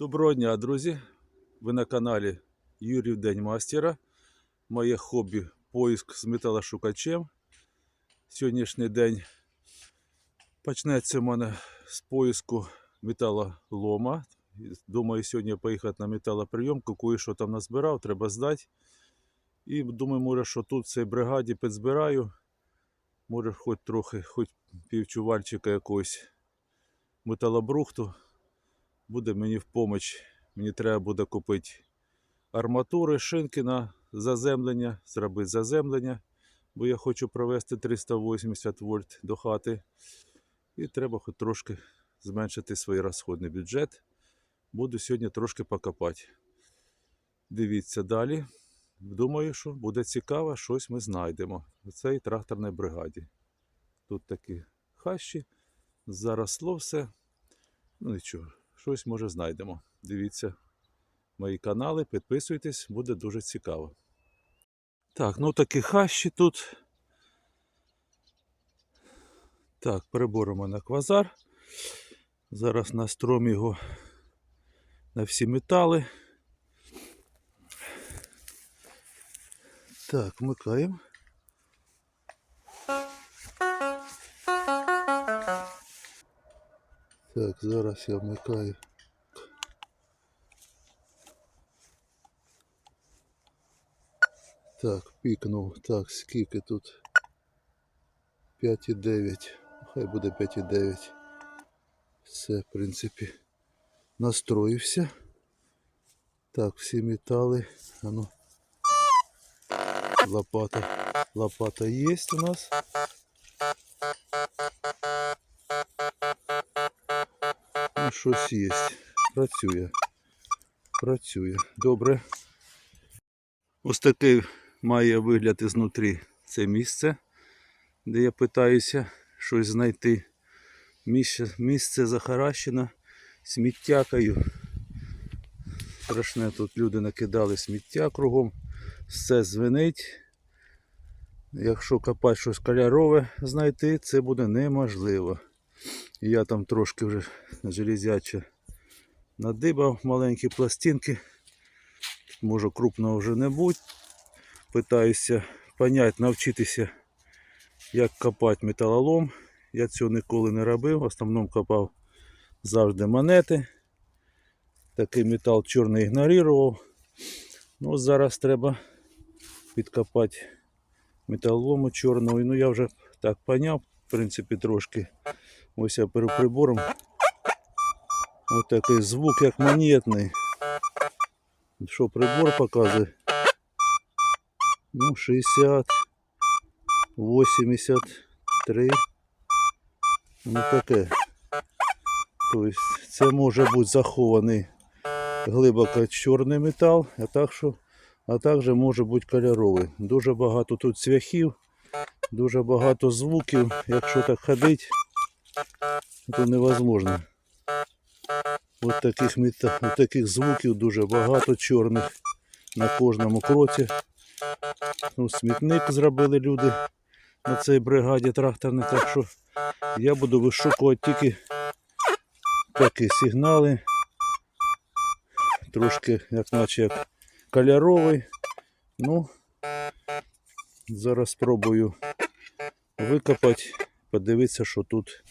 Доброго дня, друзі! Ви на каналі Юрів День Мастера. Моє хобі поиск з металошукачем. Сьогоднішній день почнеться у мене з поиску металолома. Думаю, сьогодні поїхати на металоприйомку, кое-що там назбирав, треба здати. І думаю, може, що тут в цій бригаді підзбираю. Може, хоч трохи, хоч півчувальчика якогось металобрухту буде мені в поміч. Мені треба буде купити арматури, шинки на заземлення, зробити заземлення, бо я хочу провести 380 вольт до хати. І треба хоч трошки зменшити свій розходний бюджет. Буду сьогодні трошки покопати. Дивіться далі. Думаю, що буде цікаво, щось ми знайдемо в цій тракторній бригаді. Тут такі хащі, заросло все. Ну нічого, щось може знайдемо. Дивіться мої канали, підписуйтесь, буде дуже цікаво. Так, ну такі хащі тут. Так, прибор у мене квазар. Зараз настроїмо його на всі метали. Так, вмикаємо. Так, зараз я вмикаю. Так, пікнув. Так, скільки тут? 5,9. Хай буде 5,9. Все, в принципі, настроївся. Так, всі метали. А ну. Лопата. Лопата є у нас. Щось є. Працює. Працює. Добре. Ось такий має вигляд ізнутрі це місце, де я питаюся щось знайти. Місце, місце захаращено сміттякою. Страшне тут люди накидали сміття кругом. Все звенить. Якщо копати щось кольорове знайти, це буде неможливо. Я там трошки вже железяче надибав маленькі пластинки. Може крупного вже не будь. Питаюся понять, навчитися, як копати металолом. Я цього ніколи не робив. В основному копав завжди монети. Такий метал чорний ігнорував. Ну, зараз треба підкопати металолому чорного. Ну я вже так поняв, в принципі, трошки. Ось я перед прибором. Ось такий звук, як монетний. Що прибор показує? Ну, 60, 83. Ну таке. Тобто це може бути захований глибоко чорний метал, а так а також може бути кольоровий. Дуже багато тут цвяхів, дуже багато звуків. Якщо так ходить, то невозможно. От таких, от таких звуків дуже багато чорних на кожному кроці. Ну, смітник зробили люди на цій бригаді тракторній, так що я буду вишукувати тільки такі сигнали. Трошки, як наче як кольоровий. Ну, зараз спробую викопати, подивитися, що тут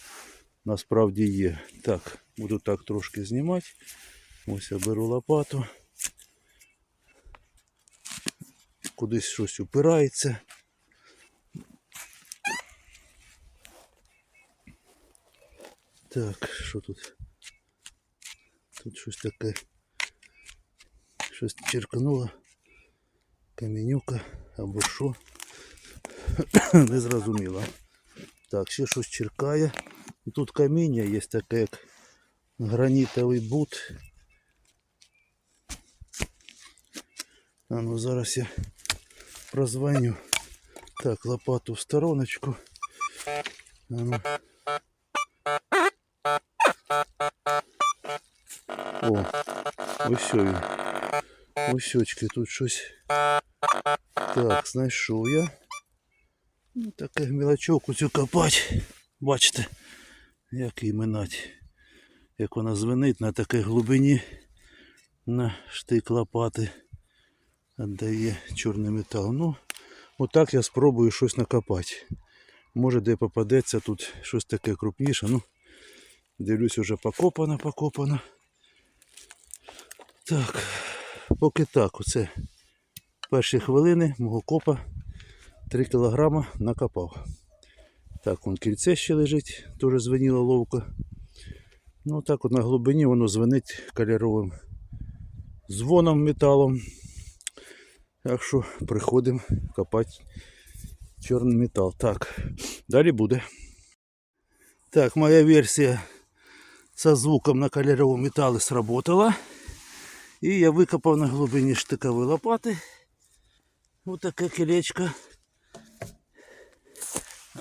насправді є. Так, буду так трошки знімати. Ось я беру лопату. Кудись щось упирається. Так, що тут? Тут щось таке. Щось черкануло. Камінюка або що. Не зрозуміло. Так, ще щось черкає. Тут каміння є таке, як гранітовий бут. А ну зараз я прозвоню. Так, лопату в стороночку. А ну. О, ось він. Ось очки тут щось. Так, знайшов я. Ну, таке мілочок оцю копати. Бачите, як її минать. Як вона звенить на такій глибині. на штик лопати. Отдає чорний метал. Ну, отак я спробую щось накопати. Може де попадеться тут щось таке крупніше. Ну, дивлюсь, уже покопано, покопано. Так, поки так, оце перші хвилини мого копа 3 кілограма накопав. Так, вон кільце ще лежить, теж звеніло ловко. Ну так от на глибині воно звенить кольоровим дзвоном металом. Так що приходимо копати чорний метал. Так, далі буде. Так, моя версія со звуком на кольоровому металі сработала. І я викопав на глибині штикової лопати. Ось таке кілечко.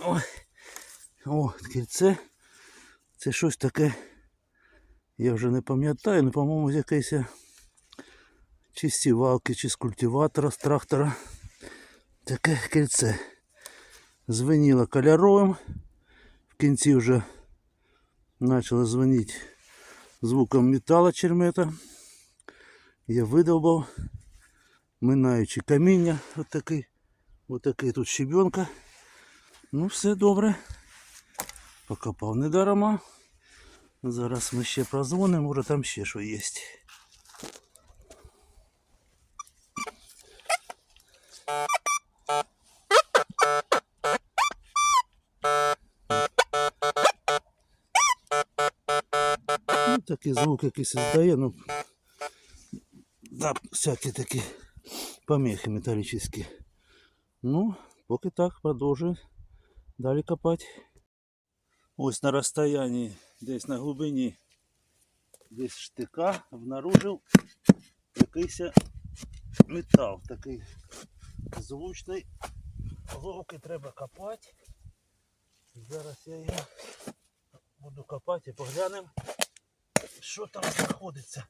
Ой. О, кільце. Це щось таке. Я вже не пам'ятаю, ну, по-моєму, з якоїсь чи сівалки, чи з культиватора, з трактора. Таке кільце. Звеніло кольоровим. В кінці вже почало звеніти звуком металу чермета. Я видовбав, минаючи каміння, отакий, отакий тут щебенка. Ну, все добре. Покопав недарма. Зараз ми ще прозвонимо, може там ще що є. Ну, такий звук якийсь здає, ну да, всякі такі помехи металічні. Ну, поки так, продовжую Далі копати. Ось на розстоянні, десь на глибині десь штика обнаружив якийсь метал. Такий звучний. Ловки треба копати. Зараз я його буду копати і поглянемо, що там знаходиться.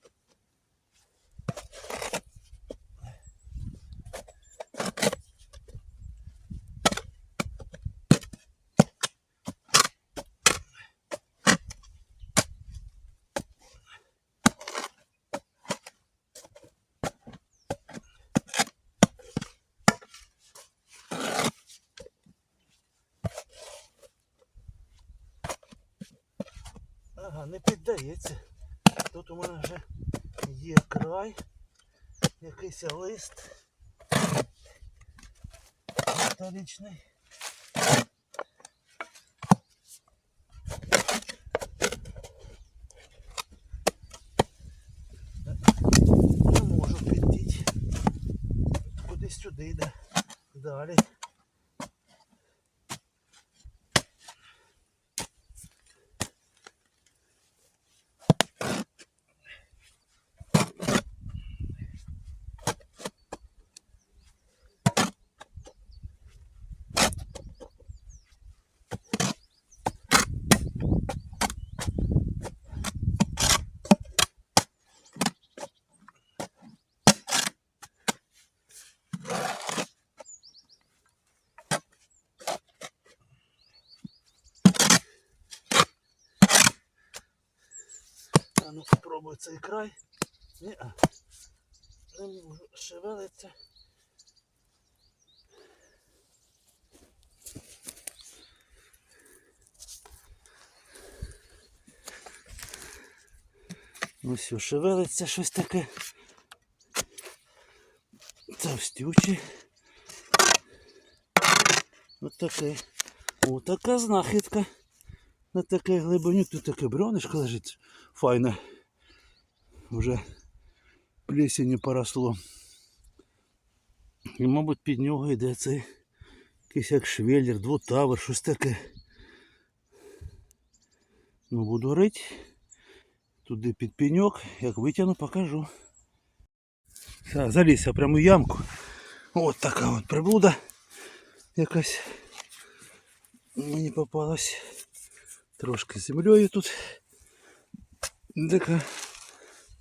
Не піддається. Тут у мене вже є край, якийсь лист металічний. Не можу підійти. Кудись сюди йде. Далі. А ну спробуй цей край. Ні, а. Не можу шевелиться. Ну все, шевелиться щось таке. Товстюче. Ось таке. О, така знахідка. На таке глибині тут таке брьонишко лежить. Файне. Вже плесені поросло. І, мабуть, під нього йде цей якийсь як швеллер, двотавер, щось таке. Ну, буду рити. Туди під пеньок, як витягну, покажу. Так, заліз я прямо в ямку. От така от приблуда якась мені попалась. Трошки землею тут. Така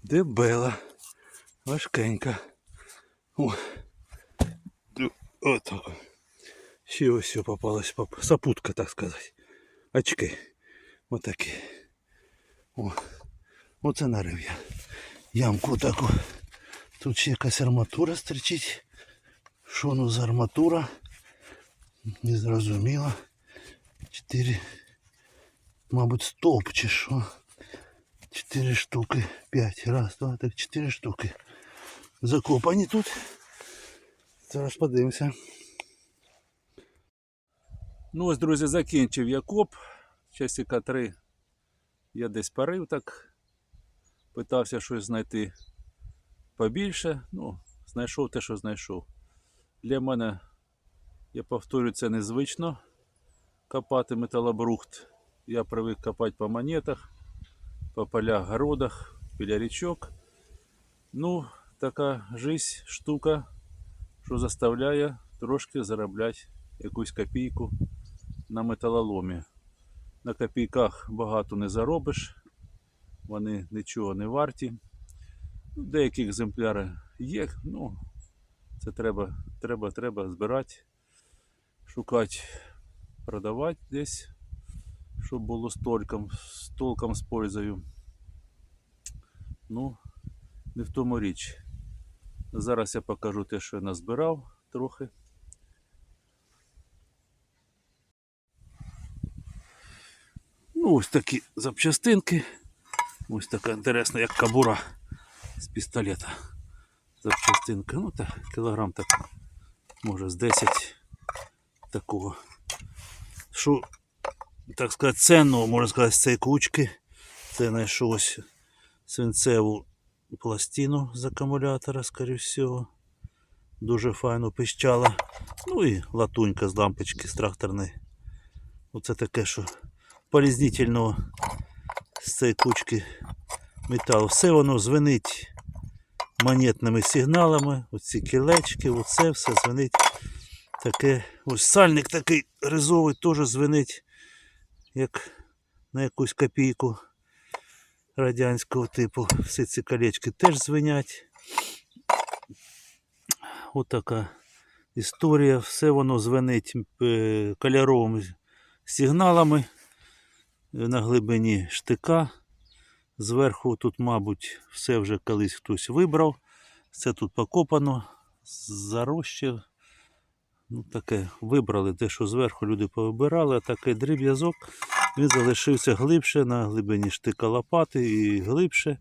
дебела. Важкенька. О. Отак. Ще ось все попалось. поп- Сапутка, так сказати. Очки. Отакі. О. Оце нарив ямку таку. Тут ще якась арматура стерчить. Що ну за арматура? Не зрозуміло. Чотири, мабуть, стовп чи що. Чотири штуки. П'ять. Раз, два, так, чотири штуки. Закопані тут. Зараз подивимося. Ну ось, друзі, закінчив я коп. Часика три я десь парив так. Питався щось знайти побільше. Ну, знайшов те, що знайшов. Для мене, я повторюю, це незвично копати металобрухт. Я привик копати по монетах, по полях, городах, біля річок. Ну, така жизнь, штука, що заставляє трошки заробляти якусь копійку на металоломі. На копійках багато не заробиш, вони нічого не варті. Ну, Деякі екземпляри є, ну це треба, треба, треба збирати, шукати, продавати десь, щоб було з толком, з толком з пользою. Ну, не в тому річ. Зараз я покажу те, що я назбирав трохи. Ну, ось такі запчастинки. Ось така інтересна, як кабура з пістолета. Запчастинка. Ну так, кілограм так, може з 10 такого. Що, так сказати, ценного, можна сказати, з цієї кучки. Це знайшов свинцеву пластину з акумулятора, скоріше всього. Дуже файно пищала. Ну і латунька з лампочки з тракторної. Оце таке, що полізнительного з цієї кучки металу. Все воно звенить монетними сигналами. Оці кілечки, оце все звенить. Таке. Ось сальник такий ризовий теж звенить, як на якусь копійку радянського типу. Всі ці колечки теж звенять. Отака історія. Все воно звенить е, кольоровими сигналами на глибині штика. Зверху тут, мабуть, все вже колись хтось вибрав. Це тут покопано, зарощив. Ну, таке вибрали те, що зверху люди повибирали, а такий дріб'язок він залишився глибше на глибині штика лопати і глибше.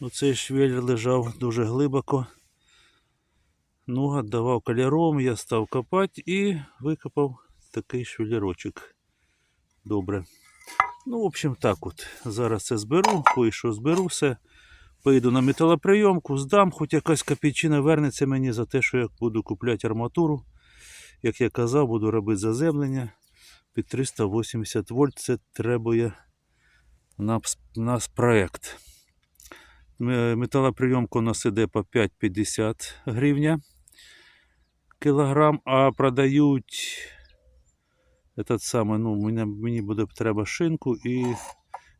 Оцей швель лежав дуже глибоко. Ну, віддавав кольором, я став копати і викопав такий швелірочок. Добре. Ну, в общем, так от. Зараз це зберу, кое-що зберу все. Поїду на металоприйомку, здам, хоч якась копійчина вернеться мені за те, що я буду купляти арматуру. Як я казав, буду робити заземлення під 380 вольт. Це требує нас, нас проект. М- Металоприйомка у нас іде по 5,50 гривня кілограм, а продають этот самий, ну, мені, мені буде треба шинку, і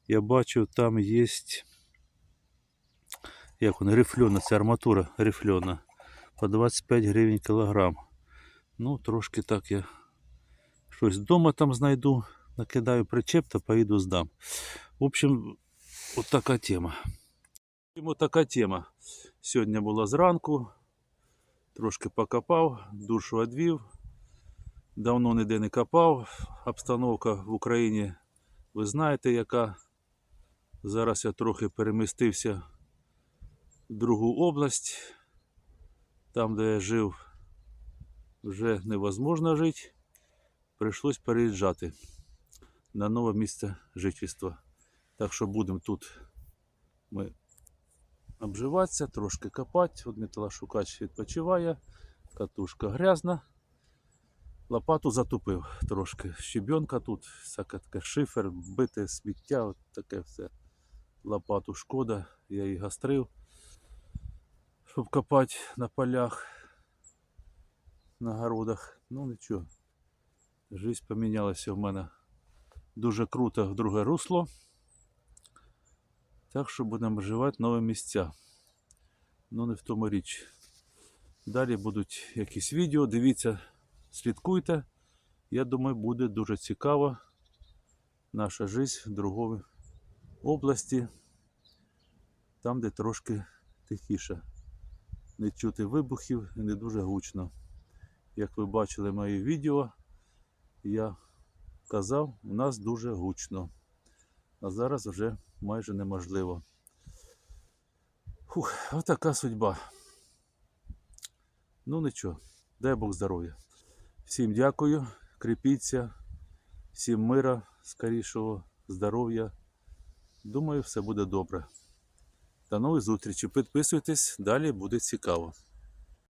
я бачу, там є. Як вона, рифльона, це арматура рифльона. По 25 гривень кілограм. Ну, трошки так я щось вдома там знайду, накидаю причеп та поїду здам. В общем, от така тема. Ось така тема. Сьогодні була зранку. Трошки покопав, душу відвів. Давно ніде не копав. Обстановка в Україні, ви знаєте, яка. Зараз я трохи перемістився в другу область. Там, де я жив, вже невозможно жити. Прийшлось переїжджати на нове місце жительства. Так що будемо тут ми обживатися, трошки копати. От металошукач відпочиває, катушка грязна. Лопату затупив трошки. Щебенка тут, всяке таке шифер, бите сміття, от таке все. Лопату шкода, я її гастрив, щоб копати на полях, на городах. Ну нічого. Жизнь помінялася в мене дуже круто в друге русло. Так що будемо вживати нові місця. Ну не в тому річ. Далі будуть якісь відео. Дивіться, слідкуйте. Я думаю, буде дуже цікаво наша життя в другій області. Там, де трошки тихіше. Не чути вибухів і не дуже гучно. Як ви бачили моє відео, я казав, у нас дуже гучно. А зараз вже майже неможливо. Фух, отака судьба. Ну нічого, дай Бог здоров'я. Всім дякую, кріпіться, всім мира, скорішого здоров'я. Думаю, все буде добре. До нових зустрічей. Підписуйтесь, далі буде цікаво.